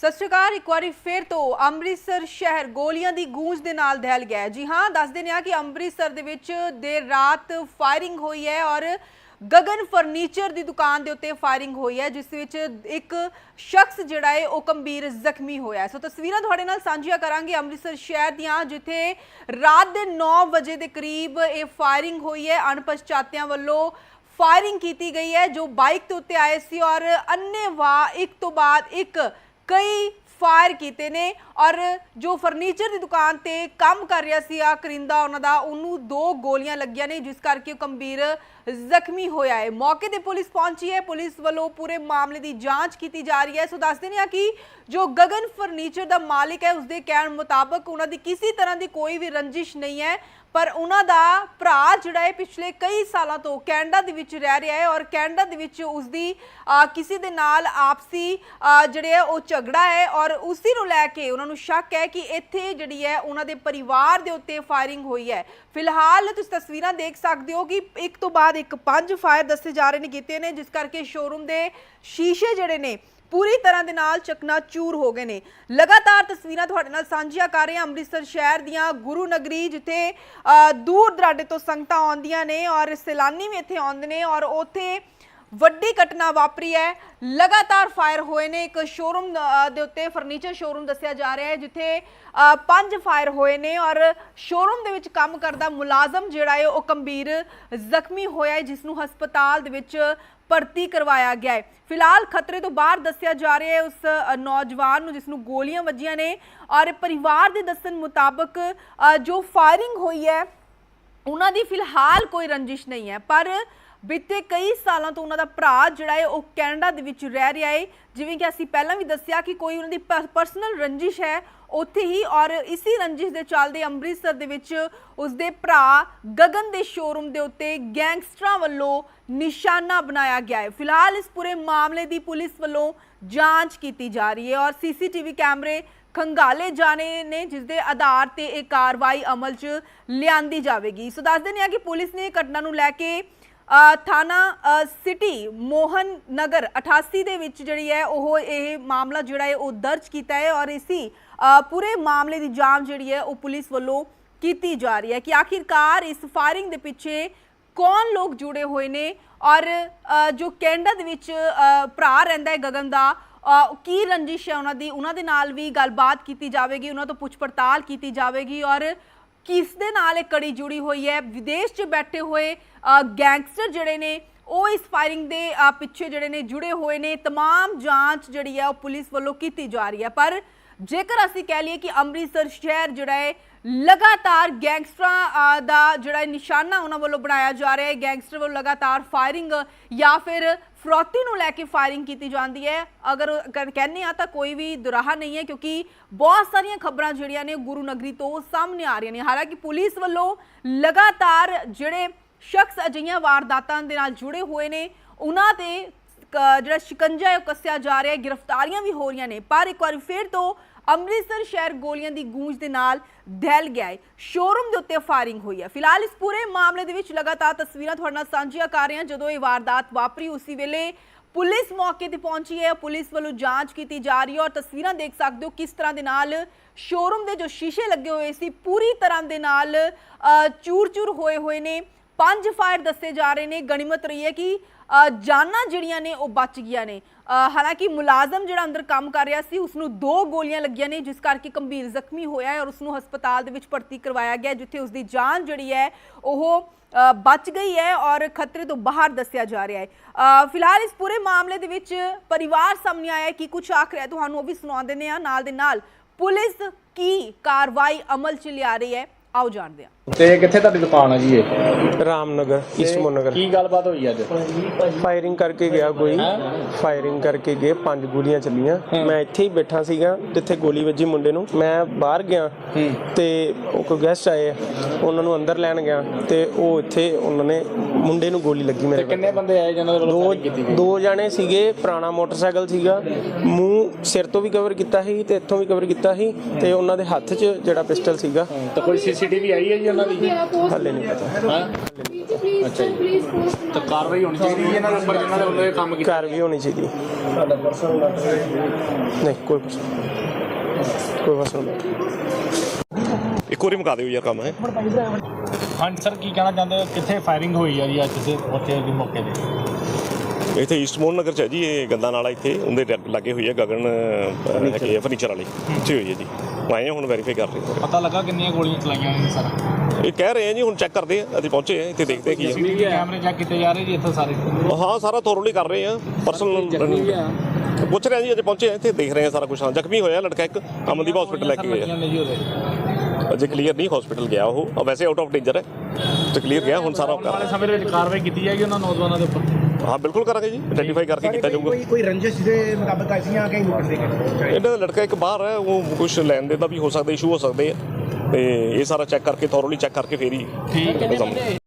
ਸਤਿ ਸ਼੍ਰੀ ਅਕਾਲ, ਇੱਕ ਵਾਰੀ ਫਿਰ ਤੋਂ ਅੰਮ੍ਰਿਤਸਰ ਸ਼ਹਿਰ ਗੋਲੀਆਂ ਦੀ ਗੂੰਜ ਦੇ ਨਾਲ ਦਹਿਲ ਗਿਆ ਹੈ। ਜੀ ਹਾਂ, ਦੱਸ ਦਿੰਦੇ ਆ ਕਿ ਅੰਮ੍ਰਿਤਸਰ ਦੇ ਵਿੱਚ ਦੇਰ ਰਾਤ ਫਾਇਰਿੰਗ ਹੋਈ ਹੈ ਔਰ ਗਗਨ ਫਰਨੀਚਰ ਦੀ ਦੁਕਾਨ ਦੇ ਉੱਤੇ ਫਾਇਰਿੰਗ ਹੋਈ ਹੈ, ਜਿਸ ਵਿੱਚ ਇੱਕ ਸ਼ਖਸ ਜਿਹੜਾ ਹੈ, ਉਹ ਗੰਭੀਰ ਜ਼ਖਮੀ ਹੋਇਆ ਹੈ। ਸੋ ਤਸਵੀਰਾਂ ਤੁਹਾਡੇ ਨਾਲ ਸਾਂਝੀਆਂ ਕਰਾਂਗੇ ਅੰਮ੍ਰਿਤਸਰ ਸ਼ਹਿਰ ਦੀਆਂ, ਜਿੱਥੇ ਰਾਤ ਦੇ 9 ਵਜੇ ਦੇ ਕਰੀਬ ਇਹ ਫਾਇਰਿੰਗ ਹੋਈ ਹੈ ਅਣਪਛਾਤਿਆਂ ਵੱਲੋਂ ਫਾਇਰਿੰਗ ਕੀਤੀ ਗਈ ਹੈ, ਜੋ ਬਾਈਕ ਦੇ ਉੱਤੇ ਆਏ ਸੀ ਔਰ ਅੰਨੇਵਾਹ ਇੱਕ ਤੋਂ ਬਾਅਦ ਇੱਕ ਕਈ ਫਾਇਰ ਕੀਤੇ ਨੇ ਔਰ ਜੋ ਫਰਨੀਚਰ ਦੀ ਦੁਕਾਨ ਤੇ ਕੰਮ ਕਰ ਰਿਹਾ ਸੀ ਆ ਕਰਿੰਦਾ, ਉਹਨਾਂ ਦਾ, ਉਹਨੂੰ ਦੋ ਗੋਲੀਆਂ ਲੱਗੀਆਂ ਨੇ, ਜਿਸ ਕਰਕੇ ਉਹ ਗੰਭੀਰ ਜ਼ਖਮੀ ਹੋਇਆ ਹੈ। ਮੌਕੇ ਤੇ ਪੁਲਿਸ ਪਹੁੰਚੀ ਹੈ। ਪੁਲਿਸ ਵੱਲੋਂ ਪੂਰੇ ਮਾਮਲੇ ਦੀ ਜਾਂਚ ਕੀਤੀ ਜਾ ਰਹੀ ਹੈ। ਸੋ ਦੱਸਦੇ ਨੇ ਆ ਕਿ ਜੋ ਗਗਨ ਫਰਨੀਚਰ ਦਾ ਮਾਲਿਕ ਹੈ, ਉਸਦੇ ਕਹਿਣ ਮੁਤਾਬਕ ਉਹਨਾਂ ਦੀ ਕਿਸੇ ਤਰ੍ਹਾਂ ਦੀ ਕੋਈ ਵੀ ਰੰਜਿਸ਼ ਨਹੀਂ ਹੈ। ਪਰ ਉਹਨਾਂ ਦਾ ਭਰਾ ਜਿਹੜਾ ਹੈ ਪਿਛਲੇ ਕਈ ਸਾਲਾਂ ਤੋਂ ਕੈਨੇਡਾ ਦੇ ਵਿੱਚ ਰਹਿ ਰਿਹਾ ਹੈ ਔਰ ਕੈਨੇਡਾ ਦੇ ਵਿੱਚ ਉਸਦੀ ਅਹ, ਕਿਸੇ ਦੇ ਨਾਲ ਆਪਸੀ ਜਿਹੜੇ ਹੈ ਉਹ ਝਗੜਾ ਹੈ ਔਰ ਉਸੇ ਨੂੰ ਲੈ ਕੇ ਉਹਨਾਂ ਨੂੰ ਸ਼ੱਕ ਹੈ ਕਿ ਇੱਥੇ ਜਿਹੜੀ ਹੈ ਉਹਨਾਂ ਦੇ ਪਰਿਵਾਰ ਦੇ ਉੱਤੇ ਫਾਇਰਿੰਗ ਹੋਈ ਹੈ। ਫਿਲਹਾਲ ਤੁਸੀਂ ਤਸਵੀਰਾਂ ਦੇਖ ਸਕਦੇ ਹੋ ਕਿ ਇੱਕ ਤੋਂ ਬਾਅਦ ਇੱਕ ਪੰਜ ਫਾਇਰ ਦੱਸੇ ਜਾ ਰਹੇ ਨੇ ਕੀਤੇ ਨੇ ਜਿਸ ਕਰਕੇ ਸ਼ੋਰੂਮ ਦੇ ਸ਼ੀਸ਼ੇ ਜਿਹੜੇ ਨੇ ਪੂਰੀ ਤਰ੍ਹਾਂ ਦੇ ਨਾਲ ਚਕਨਾਚੂਰ ਹੋ ਗਏ ਨੇ। ਲਗਾਤਾਰ ਤਸਵੀਰਾਂ ਤੁਹਾਡੇ ਨਾਲ ਸਾਂਝੀਆਂ ਕਰ ਰਹੇ ਹਾਂ ਅੰਮ੍ਰਿਤਸਰ ਸ਼ਹਿਰ ਦੀਆਂ, ਗੁਰੂ ਨਗਰੀ ਜਿੱਥੇ ਦੂਰ ਦਰਾਡੇ ਤੋਂ ਸੰਗਤਾਂ ਆਉਂਦੀਆਂ ਨੇ ਔਰ ਸੈਲਾਨੀ ਵੀ ਇੱਥੇ ਆਉਂਦੇ ਨੇ ਔਰ ਉੱਥੇ ਵੱਡੀ ਘਟਨਾ ਵਾਪਰੀ ਹੈ। ਲਗਾਤਾਰ ਫਾਇਰ ਹੋਏ ਨੇ। ਇੱਕ ਸ਼ੋਰੂਮ ਦੇ ਉੱਤੇ ਫਰਨੀਚਰ ਸ਼ੋਰੂਮ ਦੱਸਿਆ ਜਾ ਰਿਹਾ ਹੈ, ਜਿੱਥੇ ਪੰਜ ਫਾਇਰ ਹੋਏ ਨੇ ਔਰ ਸ਼ੋਰੂਮ ਦੇ ਵਿੱਚ ਕੰਮ ਕਰਦਾ ਮੁਲਾਜ਼ਮ ਜਿਹੜਾ ਹੈ, ਉਹ ਗੰਭੀਰ ਜ਼ਖਮੀ ਹੋਇਆ ਹੈ ਜਿਸ ਨੂੰ ਹਸਪਤਾਲ ਦੇ ਵਿੱਚ ਭਰਤੀ ਕਰਵਾਇਆ ਗਿਆ ਹੈ। ਫਿਲਹਾਲ ਖਤਰੇ ਤੋਂ ਬਾਹਰ ਦੱਸਿਆ ਜਾ ਰਿਹਾ ਹੈ ਉਸ ਨੌਜਵਾਨ ਨੂੰ ਜਿਸ ਨੂੰ ਗੋਲੀਆਂ ਵੱਜੀਆਂ ਨੇ ਔਰ ਪਰਿਵਾਰ ਦੇ ਦੱਸਣ ਮੁਤਾਬਕ ਜੋ ਫਾਇਰਿੰਗ ਹੋਈ ਹੈ, ਉਹਨਾਂ ਦੀ ਫਿਲਹਾਲ ਕੋਈ ਰੰਜਿਸ਼ ਨਹੀਂ ਹੈ। ਪਰ ਬੀਤੇ ਕਈ ਸਾਲਾਂ ਤੋਂ ਉਹਨਾਂ ਦਾ ਭਰਾ ਜਿਹੜਾ ਹੈ, ਉਹ ਕੈਨੇਡਾ ਦੇ ਵਿੱਚ ਰਹਿ ਰਿਹਾ ਹੈ। ਜਿਵੇਂ ਕਿ ਅਸੀਂ ਪਹਿਲਾਂ ਵੀ ਦੱਸਿਆ ਕਿ ਕੋਈ ਉਹਨਾਂ ਦੀ ਪਰਸਨਲ ਰੰਜਿਸ਼ ਹੈ ਉੱਥੇ ਹੀ ਔਰ ਇਸੀ ਰੰਜਿਸ਼ ਦੇ ਚੱਲਦੇ ਅੰਮ੍ਰਿਤਸਰ ਦੇ ਵਿੱਚ ਉਸਦੇ ਭਰਾ ਗਗਨ ਦੇ ਸ਼ੋਰੂਮ ਦੇ ਉੱਤੇ ਗੈਂਗਸਟਰਾਂ ਵੱਲੋਂ ਨਿਸ਼ਾਨਾ ਬਣਾਇਆ ਗਿਆ ਹੈ। ਫਿਲਹਾਲ ਇਸ ਪੂਰੇ ਮਾਮਲੇ ਦੀ ਪੁਲਿਸ ਵੱਲੋਂ ਜਾਂਚ ਕੀਤੀ ਜਾ ਰਹੀ ਹੈ ਔਰ ਸੀਸੀਟੀਵੀ ਕੈਮਰੇ ਖੰਗਾਲੇ ਜਾਣੇ ਨੇ, ਜਿਸ ਦੇ ਆਧਾਰ ਤੇ ਇਹ ਕਾਰਵਾਈ ਅਮਲ 'ਚ ਲਿਆਂਦੀ ਜਾਵੇਗੀ। ਸੋ ਦੱਸ ਦਿੰਦੇ ਹਾਂ ਕਿ ਪੁਲਿਸ ਨੇ ਇਹ ਘਟਨਾ ਨੂੰ ਲੈ ਕੇ ਥਾਣਾ ਸਿਟੀ ਮੋਹਨ ਨਗਰ 88 ਦੇ ਵਿੱਚ ਜਿਹੜੀ ਹੈ ਉਹ ਇਹ ਮਾਮਲਾ ਜਿਹੜਾ ਹੈ ਉਹ ਦਰਜ ਕੀਤਾ ਹੈ ਔਰ ਇਸੀ ਪੂਰੇ ਮਾਮਲੇ ਦੀ ਜਾਂਚ ਜਿਹੜੀ ਹੈ ਉਹ ਪੁਲਿਸ ਵੱਲੋਂ ਕੀਤੀ ਜਾ ਰਹੀ ਹੈ ਕਿ ਆਖਿਰਕਾਰ ਇਸ ਫਾਇਰਿੰਗ ਦੇ ਪਿੱਛੇ ਕੌਣ ਲੋਕ ਜੁੜੇ ਹੋਏ ਨੇ ਔਰ ਜੋ ਕੈਨੇਡਾ ਦੇ ਵਿੱਚ ਭਰਾ ਰਹਿੰਦਾ ਹੈ ਗਗਨ ਦਾ ਕੀ ਰੰਜਿਸ਼ ਹੈ ਉਹਨਾਂ ਦੀ? ਉਹਨਾਂ ਦੇ ਨਾਲ ਵੀ ਗੱਲਬਾਤ ਕੀਤੀ ਜਾਵੇਗੀ, ਉਹਨਾਂ ਤੋਂ ਪੁੱਛ ਪੜਤਾਲ ਕੀਤੀ ਜਾਵੇਗੀ ਔਰ ਕਿਸ ਦੇ ਨਾਲ ਇਹ ਕੜੀ ਜੁੜੀ ਹੋਈ ਹੈ ਵਿਦੇਸ਼ 'ਚ ਬੈਠੇ ਹੋਏ ਅ, ਗੈਂਗਸਟਰ ਜਿਹੜੇ ਨੇ ਉਹ ਇਸ ਫਾਇਰਿੰਗ ਦੇ ਅ, ਪਿੱਛੇ ਜਿਹੜੇ ਨੇ ਜੁੜੇ ਹੋਏ ਨੇ तमाम ਜਾਂਚ ਜਿਹੜੀ ਹੈ ਉਹ ਪੁਲਿਸ ਵੱਲੋਂ ਕੀਤੀ ਜਾ ਰਹੀ ਹੈ ਪਰ ਜੇਕਰ ਅਸੀਂ ਕਹਿ ਲਈਏ ਕਿ ਅੰਮ੍ਰਿਤਸਰ ਸ਼ਹਿਰ ਜਿਹੜਾ ਹੈ ਲਗਾਤਾਰ ਗੈਂਗਸਟਰਾਂ ਦਾ ਜਿਹੜਾ ਨਿਸ਼ਾਨਾ ਉਹਨਾਂ ਵੱਲੋਂ ਬਣਾਇਆ ਜਾ ਰਿਹਾ ਹੈ, ਗੈਂਗਸਟਰ ਵੱਲੋਂ ਲਗਾਤਾਰ ਫਾਇਰਿੰਗ ਜਾਂ ਫਿਰ ਫਰੋਤੀ ਨੂੰ ਲੈ ਕੇ ਫਾਇਰਿੰਗ ਕੀਤੀ ਜਾਂਦੀ ਹੈ। ਅਗਰ ਅਗਰ ਕਹਿੰਦੇ ਆ ਤਾਂ ਕੋਈ ਵੀ ਦੁਰਾਹਾ ਨਹੀਂ ਹੈ ਕਿਉਂਕਿ ਬਹੁਤ ਸਾਰੀਆਂ ਖਬਰਾਂ ਜਿਹੜੀਆਂ ਨੇ ਗੁਰੂ ਨਗਰੀ ਤੋਂ ਸਾਹਮਣੇ ਆ ਰਹੀਆਂ ਨੇ। ਹਾਲਾਂਕਿ ਪੁਲਿਸ ਵੱਲੋਂ ਲਗਾਤਾਰ ਜਿਹੜੇ ਸ਼ਖਸ ਅਜਿਹੀਆਂ ਵਾਰਦਾਤਾਂ ਦੇ ਨਾਲ ਜੁੜੇ ਹੋਏ ਨੇ, ਉਹਨਾਂ ਤੇ ਜਿਹੜਾ ਸ਼ਿਕੰਜਾ ਹੈ ਉਹ ਕੱਸਿਆ ਜਾ ਰਿਹਾ ਹੈ, ਗ੍ਰਿਫਤਾਰੀਆਂ ਵੀ ਹੋ ਰਹੀਆਂ ਨੇ। ਪਰ ਇੱਕ ਵਾਰ ਫਿਰ ਤੋਂ ਅੰਮ੍ਰਿਤਸਰ ਸ਼ਹਿਰ ਗੋਲੀਆਂ ਦੀ ਗੂੰਜ ਦੇ ਨਾਲ ਦਹਿਲ ਗਿਆ ਹੈ। ਸ਼ੋਰੂਮ ਦੇ ਉੱਤੇ ਫਾਇਰਿੰਗ ਹੋਈ ਹੈ। ਫਿਲਹਾਲ ਇਸ ਪੂਰੇ ਮਾਮਲੇ ਦੇ ਵਿੱਚ ਲਗਾਤਾਰ ਤਸਵੀਰਾਂ ਤੁਹਾਡੇ ਨਾਲ ਸਾਂਝੀਆਂ ਕਰ ਰਹੇ ਹਾਂ। ਜਦੋਂ ਇਹ ਵਾਰਦਾਤ ਵਾਪਰੀ, ਉਸੇ ਵੇਲੇ ਪੁਲਿਸ ਮੌਕੇ ਤੇ ਪਹੁੰਚੀ ਹੈ। ਪੁਲਿਸ ਵੱਲੋਂ ਜਾਂਚ ਕੀਤੀ ਜਾ ਰਹੀ ਹੈ ਔਰ ਤਸਵੀਰਾਂ ਦੇਖ ਸਕਦੇ ਹੋ ਕਿਸ ਤਰ੍ਹਾਂ ਦੇ ਨਾਲ ਸ਼ੋਰੂਮ ਦੇ ਜੋ ਸ਼ੀਸ਼ੇ ਲੱਗੇ ਹੋਏ ਸੀ, ਪੂਰੀ ਤਰ੍ਹਾਂ ਦੇ ਨਾਲ ਚੂਰ-ਚੂਰ ਹੋਏ ਹੋਏ ਨੇ। ਪੰਜ ਫਾਇਰ ਦੱਸੇ ਜਾ ਰਹੇ ਨੇ। ਗਣਿਮਤ ਰਹੀ ਹੈ ਕਿ ਜਾਨਾਂ ਜਿਹੜੀਆਂ ਨੇ ਉਹ ਬਚ ਗਈਆਂ ਨੇ। ਹਾਲਾਂਕਿ ਮੁਲਾਜ਼ਮ ਜਿਹੜਾ ਅੰਦਰ ਕੰਮ ਕਰ ਰਿਹਾ ਸੀ ਉਸ ਨੂੰ ਦੋ ਗੋਲੀਆਂ ਲੱਗੀਆਂ ਨੇ, ਜਿਸ ਕਰਕੇ ਗੰਭੀਰ ਜ਼ਖਮੀ ਹੋਇਆ ਹੈ ਔਰ ਉਸ ਨੂੰ ਹਸਪਤਾਲ ਦੇ ਵਿੱਚ ਭਰਤੀ ਕਰਵਾਇਆ ਗਿਆ ਜਿੱਥੇ ਉਸ ਦੀ ਜਾਨ ਜਿਹੜੀ ਹੈ ਉਹ ਬਚ ਗਈ ਹੈ ਔਰ ਖਤਰੇ ਤੋਂ ਬਾਹਰ ਦੱਸਿਆ ਜਾ ਰਿਹਾ ਹੈ। ਫਿਲਹਾਲ ਇਸ ਪੂਰੇ ਮਾਮਲੇ ਦੇ ਵਿੱਚ ਪਰਿਵਾਰ ਸਾਹਮਣੇ ਆਇਆ ਹੈ ਕਿ ਕੁਝ ਆਖ ਰਿਹਾ ਤੁਹਾਨੂੰ ਉਹ ਵੀ ਸੁਣਾ ਦਿੰਦੇ ਆ ਨਾਲ ਦੇ ਨਾਲ ਪੁਲਿਸ ਕੀ ਕਾਰਵਾਈ ਅਮਲ ਚ ਲਿਆ ਰਹੀ ਹੈ। ਆਓ ਜਾਣਦੇ ਹਾਂ। ਤੇ ਕਿੱਥੇ ਤੁਹਾਡੀ ਦੁਕਾਨ ਆ ਜੀ ਇਹ? ਰਾਮਨਗਰ ਈਸਟਮੋ ਨਗਰ ਕੀ ਗੱਲਬਾਤ ਹੋਈ ਅੱਜ? ਫਾਇਰਿੰਗ ਕਰਕੇ ਗਿਆ ਕੋਈ। ਫਾਇਰਿੰਗ ਕਰਕੇ ਗਏ ਪੰਜ ਗੋਲੀਆਂ ਚੱਲੀਆਂ। ਮੈਂ ਇੱਥੇ ਹੀ ਬੈਠਾ ਸੀਗਾ ਜਿੱਥੇ ਗੋਲੀ ਵੱਜੀ ਮੁੰਡੇ ਨੂੰ। ਮੈਂ ਬਾਹਰ ਗਿਆ ਤੇ ਉਹ ਕੋਈ ਗੈਸਟ ਆਏ ਆ, ਉਹਨਾਂ ਨੂੰ ਅੰਦਰ ਲੈਣ ਗਿਆ ਤੇ ਉਹ ਇੱਥੇ ਉਹਨਾਂ ਨੇ ਮੁੰਡੇ ਨੂੰ ਗੋਲੀ ਲੱਗੀ ਮੇਰੇ ਕਿੰਨੇ ਬੰਦੇ ਆਏ ਜਿਨ੍ਹਾਂ ਦੇ ਵੱਲੋਂ ਦੋ ਕੀਤੀ ਗਈ? ਦੋ ਜਾਣੇ ਸੀਗੇ ਪੁਰਾਣਾ ਮੋਟਰਸਾਈਕਲ ਸੀਗਾ। ਮੂੰਹ ਸਿਰ ਤੋਂ ਵੀ ਕਵਰ ਕੀਤਾ ਸੀ ਤੇ ਇੱਥੋਂ ਵੀ ਕਵਰ ਕੀਤਾ ਸੀ ਤੇ ਉਹਨਾਂ ਦੇ ਹੱਥ 'ਚ ਜਿਹੜਾ ਪਿਸਟਲ ਸੀਗਾ। ਤਾਂ ਕੋਈ ਸੀਸੀਟੀਵੀ ਆਈ ਹੈ ਜੀ ਉਹਨਾਂ ਦੀ। ਹੱਲੇ ਨਹੀਂ ਪਤਾ। ਹਾਂ? ਅੱਛਾ ਜੀ। ਤਾਂ ਕਾਰਵਾਈ ਹੋਣੀ ਚਾਹੀਦੀ ਹੈ ਇਹਨਾਂ ਦੇ ਉੱਪਰ ਜਿਨ੍ਹਾਂ ਦੇ ਵੱਲੋਂ ਇਹ ਕੰਮ ਕੀਤਾ। ਘਰ ਵੀ ਹੋਣੀ ਚਾਹੀਦੀ ਨਹੀਂ ਕੋਈ ਪਰਸਨ ਕੋਈ ਪਰਸਨ ਇੱਕ ਵਾਰੀ ਮੁਕਾ ਦਿਓ ਯਾਰ ਕੰਮ ਹੈ। ਹਾਂਜੀ ਸਰ ਕੀ ਕਹਿਣਾ ਚਾਹੁੰਦੇ ਹੋ? ਕਿੱਥੇ ਫਾਇਰਿੰਗ ਹੋਈ ਹੈ ਜੀ ਅੱਜ ਦੇ ਉੱਥੇ ਦੇ ਮੌਕੇ ਤੇ? ਇੱਥੇ ਈਸਟ ਮੋਹਨ ਨਗਰ ਚ ਹੈ ਜੀ ਇਹ ਗੰਦਾ ਨਾਲਾ ਇੱਥੇ ਉਹਦੇ ਲਾਗੇ ਹੋਈ ਹੈ ਗਗਨ ਅਹ, ਹੈਗੇ ਆ ਫਰਨੀਚਰ ਵਾਲੀ। ਇੱਥੇ ਹੋਈ ਹੈ ਜੀ। ਆਏ ਹਾਂ ਹੁਣ ਵੈਰੀਫਾਈ ਕਰ ਰਹੇ ਹਾਂ। ਪਤਾ ਲੱਗਾ ਕਿੰਨੀਆਂ ਗੋਲੀਆਂ ਚਲਾਈਆਂ ਨੇ ਸਰ। ਇਹ ਕਹਿ ਰਹੇ ਆ ਜੀ ਹੁਣ ਚੈੱਕ ਕਰਦੇ ਆ ਅਸੀਂ ਪਹੁੰਚੇ ਆ ਇੱਥੇ ਦੇਖਦੇ ਆ ਕੀ ਹੈ ਕੈਮਰੇ ਚੈੱਕ ਕੀਤੇ ਜਾ ਰਹੇ ਜੀ ਇੱਥੇ ਸਾਰੇ। ਹਾਂ ਸਾਰਾ ਥੋਰਲੀ ਕਰ ਰਹੇ ਆ ਪਰਸਨਲ ਪੁੱਛ ਰਹੇ ਆ ਜੀ ਅਜੇ ਪਹੁੰਚੇ ਆ ਇੱਥੇ ਦੇਖ ਰਹੇ ਆ ਸਾਰਾ ਕੁਝ ਹਾਂ ਜ਼ਖਮੀ ਹੋਇਆ ਲੜਕਾ ਇੱਕ ਅਮਨਦੀਪ ਹਸਪੀਟਲ ਲੈ ਕੇ ਆ ਉਹਦੇ। ਅਜੇ ਕਲੀਅਰ ਨਹੀਂ ਹਸਪੀਟਲ ਗਿਆ ਉਹ। ਵੈਸੇ ਆਊਟ ਆਫ ਡੇਂਜਰ ਹੈ। ਤੇ ਕਲੀਅਰ ਗਿਆ ਹੁਣ ਸਾਰਾ ਵਾਲੇ ਸਮੇਂ ਦੇ ਵਿੱਚ ਕਾਰਵਾਈ ਕੀਤੀ ਜਾਏਗੀ ਉਹਨਾਂ ਨੌਜਵਾਨਾਂ ਦੇ ਉੱਪਰ। ਹਾਂ ਬਿਲਕੁਲ ਕਰਾਂਗੇ ਜੀ। ਆਈਡੈਂਟੀਫਾਈ ਕਰਕੇ ਕੀਤਾ ਜਾਊਗਾ। ਕੋਈ ਕੋਈ ਰੰਜਿਸ਼ ਦੇ ਮੁਤਾਬਕ ਐਸੀਆਂ ਕਈ ਮੁਕਰ ਦੇ ਇਹਨਾਂ ਦਾ ਲੜਕਾ ਇੱਕ ਬਾਹਰ ਹੈ ਉਹ ਕੁਝ ਲੈਣ ਦੇ ਦਾ ਵੀ ਹੋ ਸਕਦਾ ਇਸ਼ੂ ਹੋ ਸਕਦੇ ਆ। ਤੇ ਇਹ ਸਾਰਾ ਚੈੱਕ ਕਰਕੇ ਥੋਰਲੀ ਚੈੱਕ ਕਰਕੇ ਫੇਰ ਹੀ ਠੀਕ ਹੈ